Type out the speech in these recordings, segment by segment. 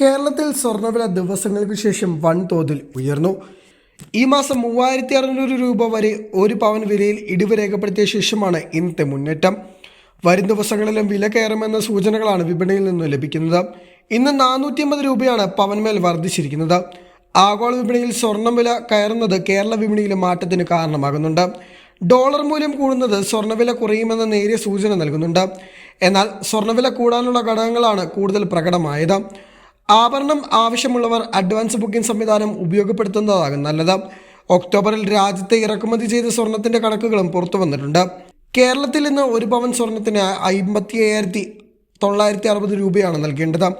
കേരളത്തിൽ സ്വർണവില ദിവസങ്ങൾക്ക് ശേഷം വൻതോതിൽ ഉയർന്നു. ഈ മാസം മൂവായിരത്തി അറുന്നൂറ് രൂപ വരെ ഒരു പവൻ വിലയിൽ ഇടിവ് രേഖപ്പെടുത്തിയ ശേഷമാണ് ഇന്നത്തെ മുന്നേറ്റം. വരും ദിവസങ്ങളിലും വില കയറുമെന്ന സൂചനകളാണ് വിപണിയിൽ നിന്ന് ലഭിക്കുന്നത്. ഇന്ന് നാനൂറ്റി അമ്പത് രൂപയാണ് പവൻമേൽ വർദ്ധിച്ചിരിക്കുന്നത്. ആഗോള വിപണിയിൽ സ്വർണം വില കയറുന്നത് കേരള വിപണിയിലെ മാറ്റത്തിന് കാരണമാകുന്നുണ്ട്. ഡോളർ മൂല്യം കൂടുന്നത് സ്വർണവില കുറയുമെന്ന നേരിയ സൂചന നൽകുന്നുണ്ട്. എന്നാൽ സ്വർണവില കൂടാനുള്ള ഘടകങ്ങളാണ് കൂടുതൽ പ്രകടമായത്. ആഭരണം ആവശ്യമുള്ളവർ അഡ്വാൻസ് ബുക്കിംഗ് സംവിധാനം ഉപയോഗപ്പെടുത്തുന്നതാകും നല്ലത്. ഒക്ടോബറിൽ രാജ്യത്തെ ഇറക്കുമതി ചെയ്ത സ്വർണത്തിന്റെ കണക്കുകളും പുറത്തു വന്നിട്ടുണ്ട്. കേരളത്തിൽ നിന്ന് ഒരു പവൻ സ്വർണത്തിന് അമ്പത്തി അയ്യായിരത്തി തൊള്ളായിരത്തി അറുപത് രൂപയാണ് നൽകേണ്ടത്.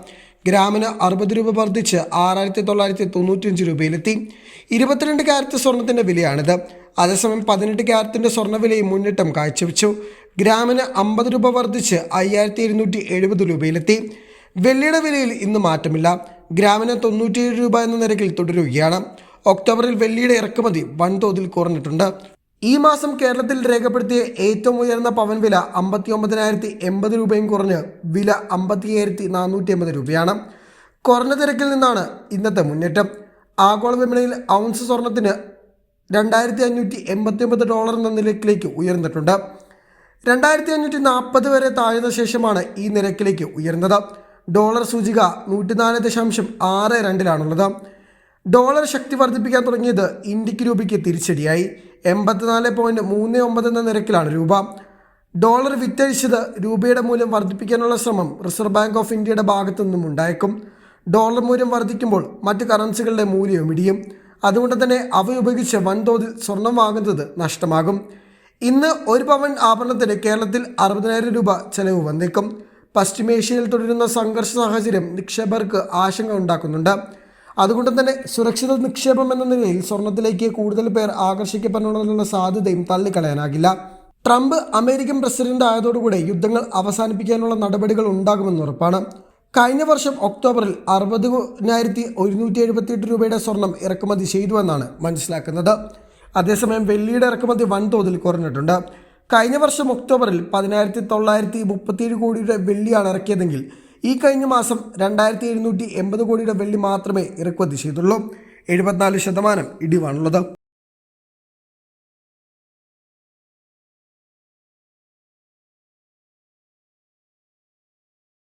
ഗ്രാമിന് അറുപത് രൂപ വർദ്ധിച്ച് ആറായിരത്തി തൊള്ളായിരത്തി തൊണ്ണൂറ്റിയഞ്ച് രൂപയിലെത്തി. ഇരുപത്തിരണ്ട് ക്യാരറ്റ് സ്വർണത്തിന്റെ വിലയാണിത്. അതേസമയം പതിനെട്ട് ക്യാരറ്റിന്റെ സ്വർണവിലയും മുന്നേറ്റം കാഴ്ചവെച്ചു. ഗ്രാമിന് അമ്പത് രൂപ വർദ്ധിച്ച് അയ്യായിരത്തി ഇരുന്നൂറ്റി എഴുപത് രൂപയിലെത്തി. വെള്ളിയുടെ വിലയിൽ ഇന്ന് മാറ്റമില്ല. ഗ്രാമിന് തൊണ്ണൂറ്റിയേഴ് രൂപ എന്ന നിരക്കിൽ തുടരുകയാണ്. ഒക്ടോബറിൽ വെള്ളിയുടെ ഇറക്കുമതി വൻതോതിൽ കുറഞ്ഞിട്ടുണ്ട്. ഈ മാസം കേരളത്തിൽ രേഖപ്പെടുത്തിയ ഏറ്റവും ഉയർന്ന പവൻ വില അമ്പത്തി ഒമ്പതിനായിരത്തി എൺപത് രൂപയും കുറഞ്ഞ് വില അമ്പത്തി അയ്യായിരത്തി നാനൂറ്റി എൺപത് രൂപയാണ്. കുറഞ്ഞ നിരക്കിൽ നിന്നാണ് ഇന്നത്തെ മുന്നേറ്റം. ആഗോള വിപണിയിൽ ഔൺസ് സ്വർണത്തിന് രണ്ടായിരത്തി അഞ്ഞൂറ്റി എൺപത്തി ഒമ്പത് ഡോളർ എന്ന നിരക്കിലേക്ക് ഉയർന്നിട്ടുണ്ട്. രണ്ടായിരത്തി അഞ്ഞൂറ്റി നാൽപ്പത് വരെ താഴ്ന്ന ശേഷമാണ് ഈ നിരക്കിലേക്ക് ഉയർന്നത്. ഡോളർ സൂചിക നൂറ്റിനാല് ദശാംശം ആറ് രണ്ടിലാണുള്ളത്. ഡോളർ ശക്തി വർദ്ധിപ്പിക്കാൻ തുടങ്ങിയത് ഇന്ത്യയ്ക്ക് രൂപയ്ക്ക് തിരിച്ചടിയായി. എൺപത്തിനാല് പോയിന്റ് മൂന്ന് ഒമ്പത് എന്ന നിരക്കിലാണ് രൂപ. ഡോളർ വിറ്റഴിച്ചത് രൂപയുടെ മൂല്യം വർദ്ധിപ്പിക്കാനുള്ള ശ്രമം റിസർവ് ബാങ്ക് ഓഫ് ഇന്ത്യയുടെ ഭാഗത്തു നിന്നും ഉണ്ടായേക്കും. ഡോളർ മൂല്യം വർദ്ധിക്കുമ്പോൾ മറ്റ് കറൻസികളുടെ മൂല്യവും ഇടിയും. അതുകൊണ്ട് തന്നെ അവ ഉപയോഗിച്ച് വൻതോതിൽ സ്വർണം വാങ്ങുന്നത് നഷ്ടമാകും. ഇന്ന് ഒരു പവൻ ആഭരണത്തിന് കേരളത്തിൽ അറുപതിനായിരം രൂപ ചെലവ് വന്നേക്കും. പശ്ചിമേഷ്യയിൽ തുടരുന്ന സംഘർഷ സാഹചര്യം നിക്ഷേപകർക്ക് ആശങ്ക ഉണ്ടാക്കുന്നുണ്ട്. അതുകൊണ്ട് തന്നെ സുരക്ഷിത നിക്ഷേപം എന്ന നിലയിൽ സ്വർണത്തിലേക്ക് കൂടുതൽ പേർ ആകർഷിക്കപ്പെടുന്നതിനുള്ള സാധ്യതയും തള്ളിക്കളയാനാകില്ല. ട്രംപ് അമേരിക്കൻ പ്രസിഡന്റ് ആയതോടുകൂടെ യുദ്ധങ്ങൾ അവസാനിപ്പിക്കാനുള്ള നടപടികൾ ഉണ്ടാകുമെന്ന് ഉറപ്പാണ്. കഴിഞ്ഞ വർഷം ഒക്ടോബറിൽ അറുപതിനായിരത്തി ഒരുന്നൂറ്റി എഴുപത്തിയെട്ട് രൂപയുടെ സ്വർണം ഇറക്കുമതി ചെയ്തുവെന്നാണ് മനസ്സിലാക്കുന്നത്. അതേസമയം വെള്ളിയുടെ ഇറക്കുമതി വൻതോതിൽ കുറഞ്ഞിട്ടുണ്ട്. കഴിഞ്ഞ വർഷം ഒക്ടോബറിൽ പതിനായിരത്തി തൊള്ളായിരത്തി മുപ്പത്തിയേഴ് കോടിയുടെ വെള്ളിയാണ് ഇറക്കിയതെങ്കിൽ ഈ കഴിഞ്ഞ മാസം രണ്ടായിരത്തി എഴുന്നൂറ്റി എൺപത് കോടിയുടെ വെള്ളി മാത്രമേ ഇറക്കുമതി ചെയ്തുള്ളൂ. എഴുപത്തിനാല് ശതമാനം ഇടിവാണുള്ളത്.